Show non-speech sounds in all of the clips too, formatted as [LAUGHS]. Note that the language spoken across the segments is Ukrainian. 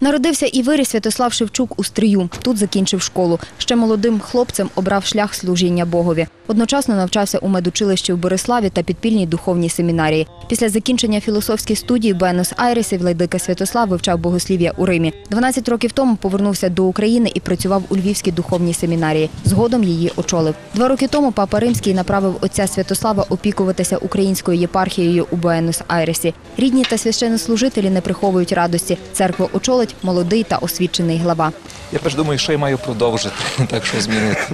Народився і виріс Святослав Шевчук у Стрию. Тут закінчив школу. Ще молодим хлопцем обрав шлях служіння Богові. Одночасно навчався у медучилищі в Бориславі та підпільній духовній семінарії. Після закінчення філософських студій в Буенос-Айресі Владика Святослав вивчав богослів'я у Римі. 12 років тому повернувся до України і працював у Львівській духовній семінарії. Згодом її очолив. Два роки тому папа Римський направив отця Святослава опікуватися українською єпархією у Буенос-Айресі. Рідні та священнослужителі не приховують радості. Церкву очолить молодий та освічений глава. Я теж думаю, що я маю продовжити, [LAUGHS] так що змінити.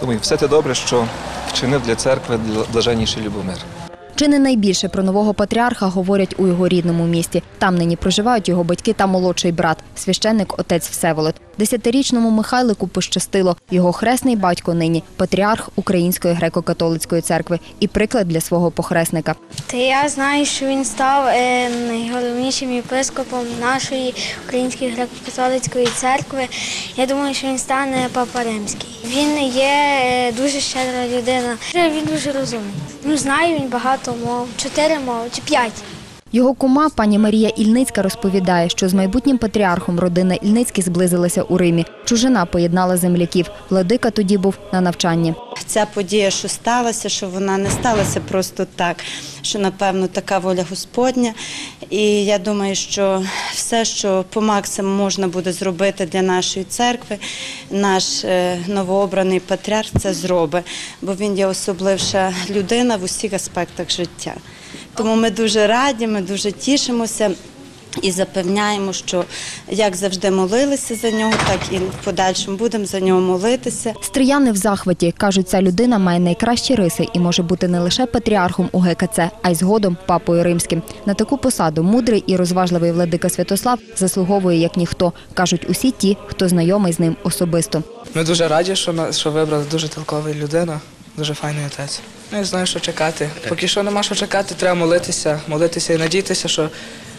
Думаю, все те добре, що вчинив для церкви блаженніший Любомир. Чи не найбільше про нового патріарха говорять у його рідному місті. Там нині проживають його батьки та молодший брат, священник отець Всеволод. Десятирічному Михайлику пощастило. Його хресний батько нині патріарх Української греко-католицької церкви і приклад для свого похресника. Я знаю, що він став е, найголовнішим єпископом нашої української греко-католицької церкви. Я думаю, що він стане папа римський. Він є е, дуже щедра людина. Він дуже розумний. Ну, знаю він багато мов, чотири мови чи п'ять. Його кума, пані Марія Ільницька, розповідає, що з майбутнім патріархом родина Ільницькі зблизилася у Римі. Чужина поєднала земляків. Владика тоді був на навчанні. Ця подія, що сталася, що вона не сталася просто так, що напевно така воля Господня. І я думаю, що все, що по максимуму можна буде зробити для нашої церкви, наш е, новообраний патріарх це зробить, бо він є особливша людина в усіх аспектах життя. Тому ми дуже раді, ми дуже тішимося. І запевняємо, що як завжди молилися за нього, так і в подальшому будемо за нього молитися. Стрияни в захваті кажуть, ця людина має найкращі риси і може бути не лише патріархом у ГКЦ, а й згодом папою римським. На таку посаду мудрий і розважливий владика Святослав заслуговує як ніхто, кажуть усі ті, хто знайомий з ним особисто. Ми дуже раді, що, що вибрали дуже толковий людина, дуже файний отець. Ну і знаю, що чекати. Поки що нема що чекати, треба молитися, молитися і надіятися, що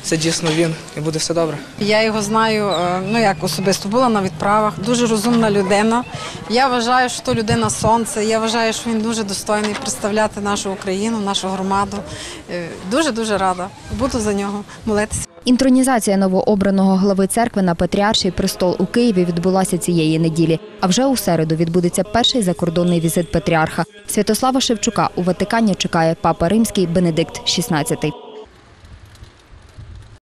це дійсно він і буде все добре. Я його знаю, е, ну як особисто була на відправах. Дуже розумна людина. Я вважаю, що то людина сонце. Я вважаю, що він дуже достойний представляти нашу Україну, нашу громаду. Дуже дуже рада. Буду за нього молитися. Інтронізація новообраного глави церкви на патріарший престол у Києві відбулася цієї неділі. А вже у середу відбудеться перший закордонний візит патріарха. Святослава Шевчука у Ватикані чекає папа римський Бенедикт XVI.